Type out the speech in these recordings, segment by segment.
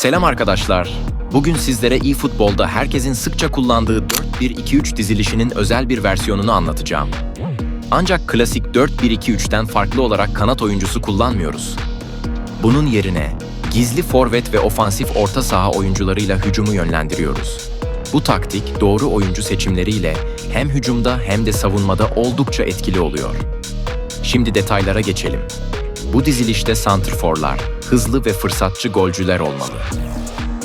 Selam arkadaşlar. Bugün sizlere eFootball'da herkesin sıkça kullandığı 4-1-2-3 dizilişinin özel bir versiyonunu anlatacağım. Ancak klasik 4-1-2-3'ten farklı olarak kanat oyuncusu kullanmıyoruz. Bunun yerine gizli forvet ve ofansif orta saha oyuncularıyla hücumu yönlendiriyoruz. Bu taktik doğru oyuncu seçimleriyle hem hücumda hem de savunmada oldukça etkili oluyor. Şimdi detaylara geçelim. Bu dizilişte santrforlar, hızlı ve fırsatçı golcüler olmalı.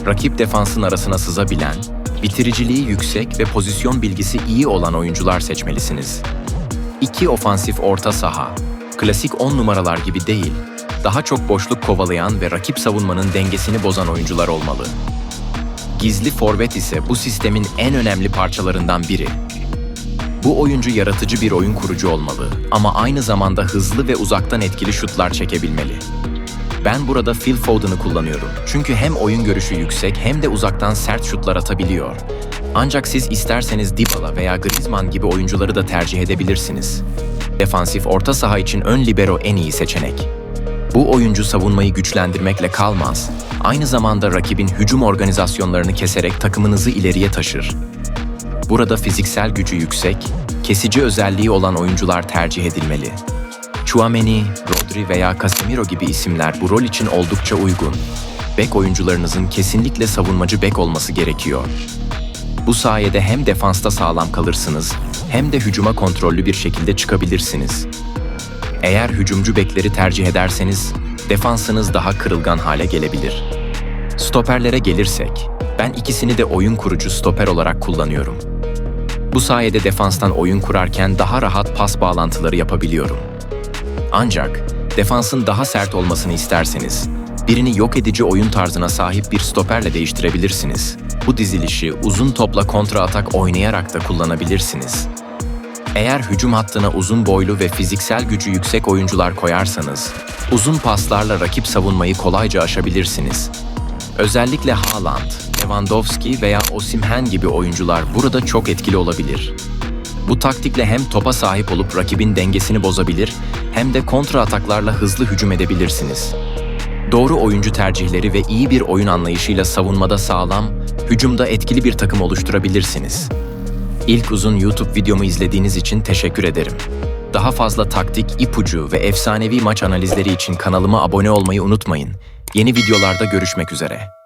Rakip defansın arasına sızabilen, bitiriciliği yüksek ve pozisyon bilgisi iyi olan oyuncular seçmelisiniz. İki ofansif orta saha, klasik 10 numaralar gibi değil, daha çok boşluk kovalayan ve rakip savunmanın dengesini bozan oyuncular olmalı. Gizli forvet ise bu sistemin en önemli parçalarından biri. Bu oyuncu yaratıcı bir oyun kurucu olmalı ama aynı zamanda hızlı ve uzaktan etkili şutlar çekebilmeli. Ben burada Phil Foden'ı kullanıyorum. Çünkü hem oyun görüşü yüksek hem de uzaktan sert şutlar atabiliyor. Ancak siz isterseniz Dybala veya Griezmann gibi oyuncuları da tercih edebilirsiniz. Defansif orta saha için ön libero en iyi seçenek. Bu oyuncu savunmayı güçlendirmekle kalmaz. Aynı zamanda rakibin hücum organizasyonlarını keserek takımınızı ileriye taşır. Burada fiziksel gücü yüksek, kesici özelliği olan oyuncular tercih edilmeli. Chouameni, Rodri veya Casemiro gibi isimler bu rol için oldukça uygun. Bek oyuncularınızın kesinlikle savunmacı bek olması gerekiyor. Bu sayede hem defansta sağlam kalırsınız hem de hücuma kontrollü bir şekilde çıkabilirsiniz. Eğer hücumcu bekleri tercih ederseniz defansınız daha kırılgan hale gelebilir. Stoperlere gelirsek, ben ikisini de oyun kurucu stoper olarak kullanıyorum. Bu sayede defanstan oyun kurarken daha rahat pas bağlantıları yapabiliyorum. Ancak defansın daha sert olmasını isterseniz, birini yok edici oyun tarzına sahip bir stoperle değiştirebilirsiniz. Bu dizilişi uzun topla kontra atak oynayarak da kullanabilirsiniz. Eğer hücum hattına uzun boylu ve fiziksel gücü yüksek oyuncular koyarsanız, uzun paslarla rakip savunmayı kolayca aşabilirsiniz. Özellikle Haaland, Lewandowski veya Osimhen gibi oyuncular burada çok etkili olabilir. Bu taktikle hem topa sahip olup rakibin dengesini bozabilir hem de kontra ataklarla hızlı hücum edebilirsiniz. Doğru oyuncu tercihleri ve iyi bir oyun anlayışıyla savunmada sağlam, hücumda etkili bir takım oluşturabilirsiniz. İlk uzun YouTube videomu izlediğiniz için teşekkür ederim. Daha fazla taktik, ipucu ve efsanevi maç analizleri için kanalıma abone olmayı unutmayın. Yeni videolarda görüşmek üzere.